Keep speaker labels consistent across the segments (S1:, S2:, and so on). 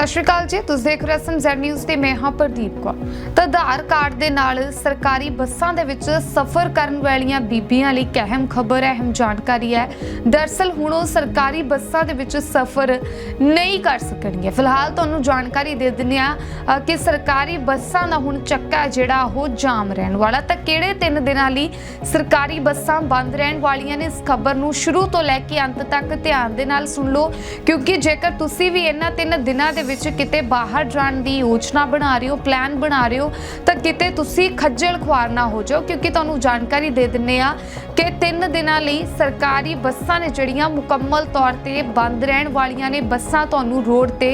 S1: ਸਤਿ ਸ਼੍ਰੀ ਅਕਾਲ ਜੀ। ਤੁਸੀਂ ਦੇਖ ਰਹੇ ਹੋ ਜ਼ੈਡ ਨਿਊਜ਼ ਤੇ ਮੈਂ ਹਾਂ ਪ੍ਰਦੀਪ ਕੌਰ। ਤਾਂ ਆਧਾਰ ਕਾਰਡ ਦੇ ਨਾਲ ਸਰਕਾਰੀ ਬੱਸਾਂ ਦੇ ਵਿੱਚ ਸਫ਼ਰ ਕਰਨ ਵਾਲੀਆਂ ਬੀਬੀਆਂ ਲਈ ਇੱਕ ਅਹਿਮ ਖਬਰ ਹੈ ਅਹਿਮ ਜਾਣਕਾਰੀ ਹੈ। ਦਰਸਲ ਹੁਣ ਉਹ ਸਰਕਾਰੀ ਬੱਸਾਂ ਦੇ ਵਿੱਚ ਸਫ਼ਰ ਨਹੀਂ ਕਰ ਸਕਣਗੀਆਂ। ਫਿਲਹਾਲ ਤੁਹਾਨੂੰ ਜਾਣਕਾਰੀ ਦੇ ਦਿੰਦੇ ਆ ਕਿ ਸਰਕਾਰੀ ਬੱਸਾਂ ਦਾ ਹੁਣ ਚੱਕਾ ਜਿਹੜਾ ਉਹ ਜਾਮ ਰਹਿਣ ਵਾਲਾ। ਤਾਂ ਕਿਹੜੇ ਤਿੰਨ ਦਿਨਾਂ ਲਈ ਸਰਕਾਰੀ ਬੱਸਾਂ ਬੰਦ ਰਹਿਣ ਵਾਲੀਆਂ ਨੇ? ਇਸ ਖਬਰ ਨੂੰ ਸ਼ੁਰੂ ਤੋਂ ਲੈ ਕੇ ਅੰਤ ਤੱਕ ਧਿਆਨ ਦੇ ਨਾਲ ਸੁਣ ਲਓ। ਕਿਉਂਕਿ ਜੇਕਰ ਤੁਸੀਂ ਵੀ ਇਹਨਾਂ ਤਿੰਨ ਦਿਨਾਂ ਦੇ ਵਿੱਚ ਕਿਤੇ ਬਾਹਰ ਜਾਣ ਦੀ ਯੋਜਨਾ ਬਣਾ ਰਹੇ ਹੋ ਪਲਾਨ ਬਣਾ ਰਹੇ ਹੋ, ਤਾਂ ਕਿਤੇ ਤੁਸੀਂ ਖੱਜਲ ਖੁਆਰ ਨਾ ਹੋ ਜਾਓ, ਕਿਉਂਕਿ ਤੁਹਾਨੂੰ ਜਾਣਕਾਰੀ ਦੇ ਦਿੰਨੇ ਆ ਕਿ ਤਿੰਨ ਦਿਨਾਂ ਲਈ ਸਰਕਾਰੀ ਬੱਸਾਂ ਨੇ ਜਿਹੜੀਆਂ ਮੁਕੰਮਲ ਤੌਰ ਤੇ ਬੰਦ ਰਹਿਣ ਵਾਲੀਆਂ ਨੇ, ਬੱਸਾਂ ਤੁਹਾਨੂੰ ਰੋਡ ਤੇ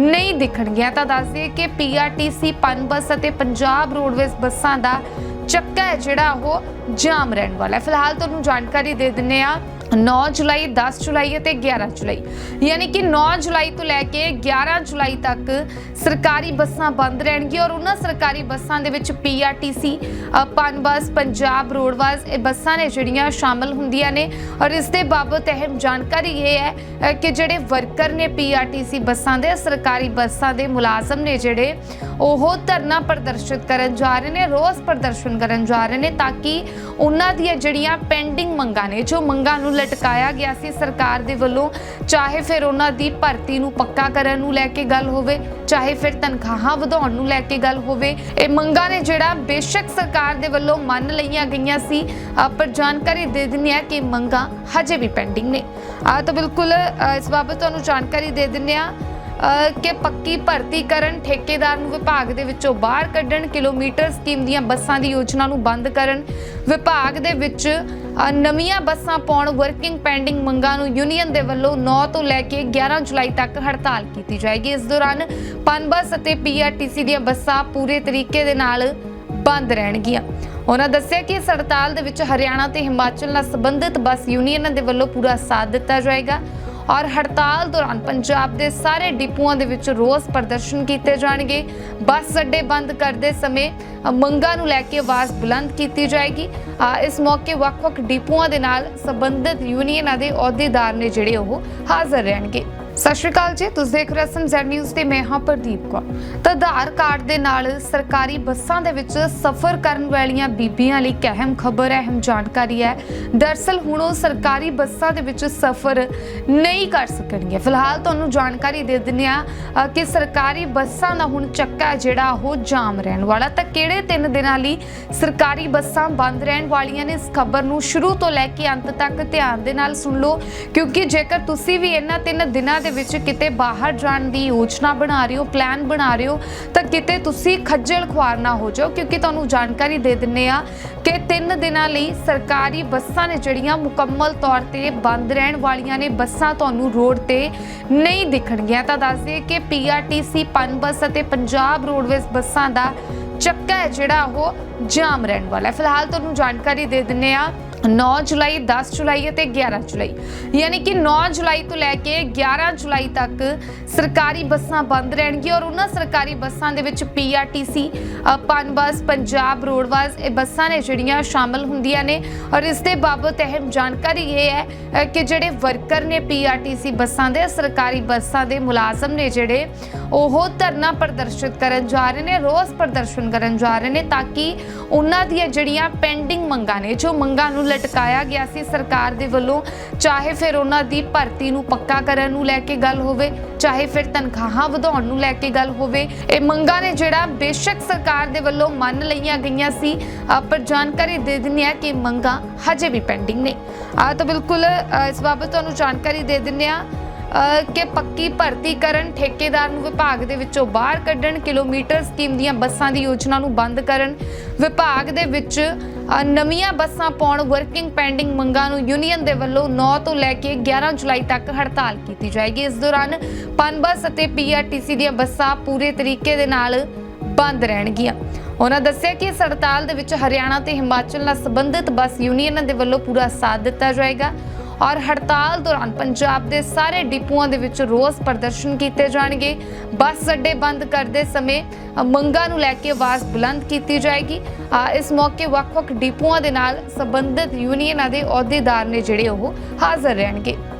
S1: ਨਹੀਂ ਦਿਖਣਗੀਆਂ। ਤਾਂ ਦੱਸ ਦਈਏ ਕਿ ਪੀਆਰਟੀਸੀ ਪਨ ਬੱਸ ਅਤੇ ਪੰਜਾਬ ਰੋਡਵੇਜ਼ ਬੱਸਾਂ ਦਾ ਚੱਕਾ ਹੈ ਜਿਹੜਾ ਉਹ ਜਾਮ ਰਹਿਣ ਵਾਲਾ ਫਿਲਹਾਲ ਤੁਹਾਨੂੰ ਜਾਣਕਾਰੀ ਦੇ ਦਿੰਨੇ ਆ 9 ਜੁਲਾਈ 10 ਜੁਲਾਈ ਅਤੇ 11 ਜੁਲਾਈ। ਯਾਨੀ ਕਿ 9 ਜੁਲਾਈ ਤੋਂ ਲੈ ਕੇ 11 ਜੁਲਾਈ ਤੱਕ ਸਰਕਾਰੀ ਬੱਸਾਂ ਬੰਦ ਰਹਿਣਗੀਆਂ ਔਰ ਉਹਨਾਂ ਸਰਕਾਰੀ ਬੱਸਾਂ ਦੇ ਵਿੱਚ ਪੀਆਰਟੀਸੀ ਪਨ ਬੱਸ, ਪੰਜਾਬ ਰੋਡਵਾਜ਼ ਇਹ ਬੱਸਾਂ ਨੇ ਜਿਹੜੀਆਂ ਸ਼ਾਮਲ ਹੁੰਦੀਆਂ ਨੇ। ਔਰ ਇਸ ਦੇ ਬਾਬਤ ਅਹਿਮ ਜਾਣਕਾਰੀ ਇਹ ਹੈ ਕਿ ਜਿਹੜੇ ਵਰਕਰ ਨੇ ਪੀਆਰਟੀਸੀ ਬੱਸਾਂ ਦੇ, ਸਰਕਾਰੀ ਬੱਸਾਂ ਦੇ ਮੁਲਾਜ਼ਮ ਨੇ ਜਿਹੜੇ, ਉਹ ਧਰਨਾ ਪ੍ਰਦਰਸ਼ਿਤ ਕਰਨ ਜਾ ਰਹੇ ਨੇ, ਰੋਸ ਪ੍ਰਦਰਸ਼ਨ ਕਰਨ ਜਾ ਰਹੇ ਨੇ ਤਾਂ ਕਿ ਉਹਨਾਂ ਦੀਆਂ ਜਿਹੜੀਆਂ ਪੈਂਡਿੰਗ ਮੰਗਾਂ ਨੇ, ਜੋ ਮੰਗਾਂ ਨੂੰ ਲਟਕਾਇਆ ਗਿਆ ਸੀ ਸਰਕਾਰ ਦੇ ਵੱਲੋਂ, ਚਾਹੇ ਫਿਰ ਉਹਨਾਂ ਦੀ ਭਰਤੀ ਨੂੰ ਪੱਕਾ ਕਰਨ ਨੂੰ ਲੈ ਕੇ ਗੱਲ ਹੋਵੇ, ਚਾਹੇ ਫਿਰ ਤਨਖਾਹਾਂ ਵਧਾਉਣ ਨੂੰ ਲੈ ਕੇ ਗੱਲ ਹੋਵੇ, ਇਹ ਮੰਗਾਂ ਨੇ ਜਿਹੜਾ ਬੇਸ਼ੱਕ ਸਰਕਾਰ ਦੇ ਵੱਲੋਂ ਮੰਨ ਲਈਆਂ ਗਈਆਂ ਸੀ, ਪਰ ਜਾਣਕਾਰੀ ਦੇ ਦਿੰਨੀ ਹੈ ਕਿ ਮੰਗਾਂ ਹਜੇ ਵੀ ਪੈਂਡਿੰਗ ਨੇ। ਆ ਤਾਂ ਬਿਲਕੁਲ ਇਸ ਬਾਬਤ ਤੁਹਾਨੂੰ ਜਾਣਕਾਰੀ ਦੇ ਦਿੰਨੇ ਆ ਕਿ ਪੱਕੀ ਭਰਤੀ ਕਰਨ ਠੇਕੇਦਾਰ ਨੂੰ ਵਿਭਾਗ ਦੇ ਵਿੱਚੋਂ ਬਾਹਰ ਕੱਢਣ, ਕਿਲੋਮੀਟਰ ਸਕੀਮ ਦੀਆਂ ਬੱਸਾਂ ਦੀ ਯੋਜਨਾ ਨੂੰ ਬੰਦ ਕਰਨ, ਵਿਭਾਗ ਦੇ ਵਿੱਚ ਨਵੀਆਂ ਬੱਸਾਂ ਪਾਉਣ ਵਰਕਿੰਗ ਪੈਂਡਿੰਗ ਮੰਗਾਂ ਨੂੰ ਯੂਨੀਅਨ ਦੇ ਵੱਲੋਂ 9 ਤੋਂ ਲੈ ਕੇ 11 ਜੁਲਾਈ ਤੱਕ ਹੜਤਾਲ ਕੀਤੀ ਜਾਏਗੀ। ਇਸ ਦੌਰਾਨ ਪਨਬਸ ਅਤੇ ਪੀਆਰਟੀਸੀ ਦੀਆਂ ਬੱਸਾਂ ਪੂਰੇ ਤਰੀਕੇ ਦੇ ਨਾਲ ਬੰਦ ਰਹਿਣਗੀਆਂ। ਉਹਨਾਂ ਦੱਸਿਆ ਕਿ ਇਸ ਹੜਤਾਲ ਦੇ ਵਿੱਚ ਹਰਿਆਣਾ ਤੇ ਹਿਮਾਚਲ ਨਾਲ ਸੰਬੰਧਿਤ ਬੱਸ ਯੂਨੀਅਨਾਂ ਦੇ ਵੱਲੋਂ ਪੂਰਾ ਸਾਥ ਦਿੱਤਾ ਜਾਏਗਾ। ਔਰ ਹੜਤਾਲ ਦੌਰਾਨ ਪੰਜਾਬ ਦੇ ਸਾਰੇ ਡਿਪੂਆਂ ਦੇ ਵਿੱਚ ਰੋਸ ਪ੍ਰਦਰਸ਼ਨ ਕੀਤੇ ਜਾਣਗੇ। ਬੱਸ ਅੱਡੇ ਬੰਦ ਕਰਦੇ ਸਮੇਂ ਮੰਗਾਂ ਨੂੰ ਲੈ ਕੇ ਆਵਾਜ਼ ਬੁਲੰਦ ਕੀਤੀ ਜਾਏਗੀ। ਇਸ ਮੌਕੇ ਵੱਖ-ਵੱਖ ਡਿਪੂਆਂ ਦੇ ਨਾਲ ਸੰਬੰਧਿਤ ਯੂਨੀਅਨਾਂ ਦੇ ਅਹੁਦੇਦਾਰ ਨੇ ਜਿਹੜੇ ਉਹ ਹਾਜ਼ਰ ਰਹਿਣਗੇ। ਸਤਿ ਸ਼੍ਰੀ ਅਕਾਲ ਜੀ। ਤੁਸੀਂ ਦੇਖ ਰਹੇ ਹੋ ਜ਼ੈਡ ਨਿਊਜ਼ ਤੇ ਮੈਂ ਹਾਂ ਪ੍ਰਦੀਪ ਕੌਰ। ਤਾਂ ਆਧਾਰ ਕਾਰਡ ਦੇ ਨਾਲ ਸਰਕਾਰੀ ਬੱਸਾਂ ਦੇ ਵਿੱਚ ਸਫ਼ਰ ਕਰਨ ਵਾਲੀਆਂ ਬੀਬੀਆਂ ਲਈ ਇੱਕ ਅਹਿਮ ਖਬਰ ਹੈ ਅਹਿਮ ਜਾਣਕਾਰੀ ਹੈ। ਦਰਸਲ ਹੁਣ ਉਹ ਸਰਕਾਰੀ ਬੱਸਾਂ ਦੇ ਵਿੱਚ ਸਫ਼ਰ ਨਹੀਂ ਕਰ ਸਕਣਗੀਆਂ। ਫਿਲਹਾਲ ਤੁਹਾਨੂੰ ਜਾਣਕਾਰੀ ਦੇ ਦਿੰਦੇ ਆ ਕਿ ਸਰਕਾਰੀ ਬੱਸਾਂ ਦਾ ਹੁਣ ਚੱਕਾ ਜਿਹੜਾ ਉਹ ਜਾਮ ਰਹਿਣ ਵਾਲਾ। ਤਾਂ ਕਿਹੜੇ ਤਿੰਨ ਦਿਨਾਂ ਲਈ ਸਰਕਾਰੀ ਬੱਸਾਂ ਬੰਦ ਰਹਿਣ ਵਾਲੀਆਂ ਨੇ? ਇਸ ਖਬਰ ਨੂੰ ਸ਼ੁਰੂ ਤੋਂ ਲੈ ਕੇ ਅੰਤ ਤੱਕ ਧਿਆਨ ਦੇ ਨਾਲ ਸੁਣ ਲਓ। ਕਿਉਂਕਿ ਜੇਕਰ ਤੁਸੀਂ ਵੀ ਇਹਨਾਂ ਤਿੰਨ ਦਿਨਾਂ ਦੇ ਵਿੱਚ ਕਿਤੇ ਬਾਹਰ ਜਾਣ ਦੀ ਯੋਜਨਾ ਬਣਾ ਰਹੇ ਹੋ ਪਲਾਨ ਬਣਾ ਰਹੇ ਹੋ, ਤਾਂ ਕਿਤੇ ਤੁਸੀਂ ਖੱਜਲ ਖੁਆਰ ਨਾ ਹੋ ਜਾਓ, ਕਿਉਂਕਿ ਤੁਹਾਨੂੰ ਜਾਣਕਾਰੀ ਦੇ ਦਿੰਨੇ ਆ ਕਿ ਤਿੰਨ ਦਿਨਾਂ ਲਈ ਸਰਕਾਰੀ ਬੱਸਾਂ ਨੇ ਜਿਹੜੀਆਂ ਮੁਕੰਮਲ ਤੌਰ ਤੇ ਬੰਦ ਰਹਿਣ ਵਾਲੀਆਂ ਨੇ, ਬੱਸਾਂ ਤੁਹਾਨੂੰ ਰੋਡ ਤੇ ਨਹੀਂ ਦਿਖਣਗੀਆਂ। ਤਾਂ ਦੱਸ ਦਈਏ ਕਿ ਪੀਆਰਟੀਸੀ ਪਨ ਬੱਸ ਅਤੇ ਪੰਜਾਬ ਰੋਡਵੇਜ਼ ਬੱਸਾਂ ਦਾ ਚੱਕਾ ਹੈ ਜਿਹੜਾ ਉਹ ਜਾਮ ਰਹਿਣ ਵਾਲਾ ਹੈ। ਫਿਲਹਾਲ ਤੁਹਾਨੂੰ ਜਾਣਕਾਰੀ ਦੇ ਦਿੰਨੇ ਆ 9 ਜੁਲਾਈ 10 ਜੁਲਾਈ ਅਤੇ 11 ਜੁਲਾਈ। ਯਾਨੀ ਕਿ 9 ਜੁਲਾਈ ਤੋਂ ਲੈ ਕੇ 11 ਜੁਲਾਈ ਤੱਕ ਸਰਕਾਰੀ ਬੱਸਾਂ ਬੰਦ ਰਹਿਣਗੀਆਂ ਔਰ ਉਹਨਾਂ ਸਰਕਾਰੀ ਬੱਸਾਂ ਦੇ ਵਿੱਚ ਪੀਆਰਟੀਸੀ ਪਨ ਬੱਸ, ਪੰਜਾਬ ਰੋਡਵਾਜ਼ ਇਹ ਬੱਸਾਂ ਨੇ ਜਿਹੜੀਆਂ ਸ਼ਾਮਲ ਹੁੰਦੀਆਂ ਨੇ। ਔਰ ਇਸ ਦੇ ਬਾਬਤ ਅਹਿਮ ਜਾਣਕਾਰੀ ਇਹ ਹੈ ਕਿ ਜਿਹੜੇ ਵਰਕਰ ਨੇ ਪੀਆਰਟੀਸੀ ਬੱਸਾਂ ਦੇ, ਸਰਕਾਰੀ ਬੱਸਾਂ ਦੇ ਮੁਲਾਜ਼ਮ ਨੇ ਜਿਹੜੇ, ਉਹ ਧਰਨਾ ਪ੍ਰਦਰਸ਼ਿਤ ਕਰਨ ਜਾ ਰਹੇ ਨੇ, ਰੋਸ ਪ੍ਰਦਰਸ਼ਨ ਕਰਨ ਜਾ ਰਹੇ ਨੇ ਤਾਂ ਕਿ ਉਹਨਾਂ ਦੀਆਂ ਜਿਹੜੀਆਂ ਪੈਂਡਿੰਗ ਮੰਗਾਂ ਨੇ, ਜੋ ਮੰਗਾਂ ਨੂੰ ਲਟਕਾਇਆ ਗਿਆ ਸੀ ਸਰਕਾਰ ਦੇ ਵੱਲੋਂ, ਚਾਹੇ ਫਿਰ ਉਹਨਾਂ ਦੀ ਭਰਤੀ ਨੂੰ ਪੱਕਾ ਕਰਨ ਨੂੰ ਲੈ ਕੇ ਗੱਲ ਹੋਵੇ, ਚਾਹੇ ਫਿਰ ਤਨਖਾਹਾਂ ਵਧਾਉਣ ਨੂੰ ਲੈ ਕੇ ਗੱਲ ਹੋਵੇ, ਇਹ ਮੰਗਾਂ ਨੇ ਜਿਹੜਾ ਬੇਸ਼ੱਕ ਸਰਕਾਰ ਦੇ ਵੱਲੋਂ ਮੰਨ ਲਈਆਂ ਗਈਆਂ ਸੀ ਪਰ ਜਾਣਕਾਰੀ ਦੇ ਦਿੰਨੀ ਹੈ ਕਿ ਮੰਗਾਂ ਹਜੇ ਵੀ ਪੈਂਡਿੰਗ ਨੇ। ਆ ਤਾਂ ਬਿਲਕੁਲ ਇਸ ਬਾਬਤ ਤੁਹਾਨੂੰ ਜਾਣਕਾਰੀ ਦੇ ਦਿੰਨੇ ਆ ਕਿ ਪੱਕੀ ਭਰਤੀ ਕਰਨ, ਠੇਕੇਦਾਰ ਨੂੰ ਵਿਭਾਗ ਦੇ ਵਿੱਚੋਂ ਬਾਹਰ ਕੱਢਣ, ਕਿਲੋਮੀਟਰ ਸਕੀਮ ਦੀਆਂ ਬੱਸਾਂ ਦੀ ਯੋਜਨਾ ਨੂੰ ਬੰਦ ਕਰਨ। ਵਿਭਾਗ ਦੇ ਵਿੱਚ ਨਵੀਆਂ ਬੱਸਾਂ ਪਾਉਣ ਵਰਕਿੰਗ ਪੈਂਡਿੰਗ ਮੰਗਾਂ ਨੂੰ ਯੂਨੀਅਨ ਦੇ ਵੱਲੋਂ 9 ਤੋਂ ਲੈ ਕੇ 11 ਜੁਲਾਈ ਤੱਕ ਹੜਤਾਲ ਕੀਤੀ ਜਾਏਗੀ। ਇਸ ਦੌਰਾਨ ਪਨਬਸ ਅਤੇ ਪੀਆਰਟੀਸੀ ਦੀਆਂ ਬੱਸਾਂ ਪੂਰੇ ਤਰੀਕੇ ਦੇ ਨਾਲ ਬੰਦ ਰਹਿਣਗੀਆਂ। ਉਹਨਾਂ ਦੱਸਿਆ ਕਿ ਇਸ ਹੜਤਾਲ ਦੇ ਵਿੱਚ ਹਰਿਆਣਾ ਤੇ ਹਿਮਾਚਲ ਨਾਲ ਸੰਬੰਧਿਤ ਬੱਸ ਯੂਨੀਅਨਾਂ ਦੇ ਵੱਲੋਂ ਪੂਰਾ ਸਾਥ ਦਿੱਤਾ ਜਾਏਗਾ। ਔਰ ਹੜਤਾਲ ਦੌਰਾਨ ਪੰਜਾਬ ਦੇ ਸਾਰੇ ਡਿਪੂਆਂ ਦੇ ਵਿੱਚ ਰੋਸ ਪ੍ਰਦਰਸ਼ਨ ਕੀਤੇ ਜਾਣਗੇ। ਬੱਸ ਅੱਡੇ ਬੰਦ ਕਰਦੇ ਸਮੇਂ ਮੰਗਾਂ ਨੂੰ ਲੈ ਕੇ ਆਵਾਜ਼ ਬੁਲੰਦ ਕੀਤੀ ਜਾਏਗੀ। ਇਸ ਮੌਕੇ ਵੱਖ-ਵੱਖ ਡਿਪੂਆਂ ਦੇ ਨਾਲ ਸੰਬੰਧਿਤ ਯੂਨੀਅਨਾਂ ਦੇ ਅਹੁਦੇਦਾਰ ਨੇ ਜਿਹੜੇ ਉਹ ਹਾਜ਼ਰ ਰਹਿਣਗੇ।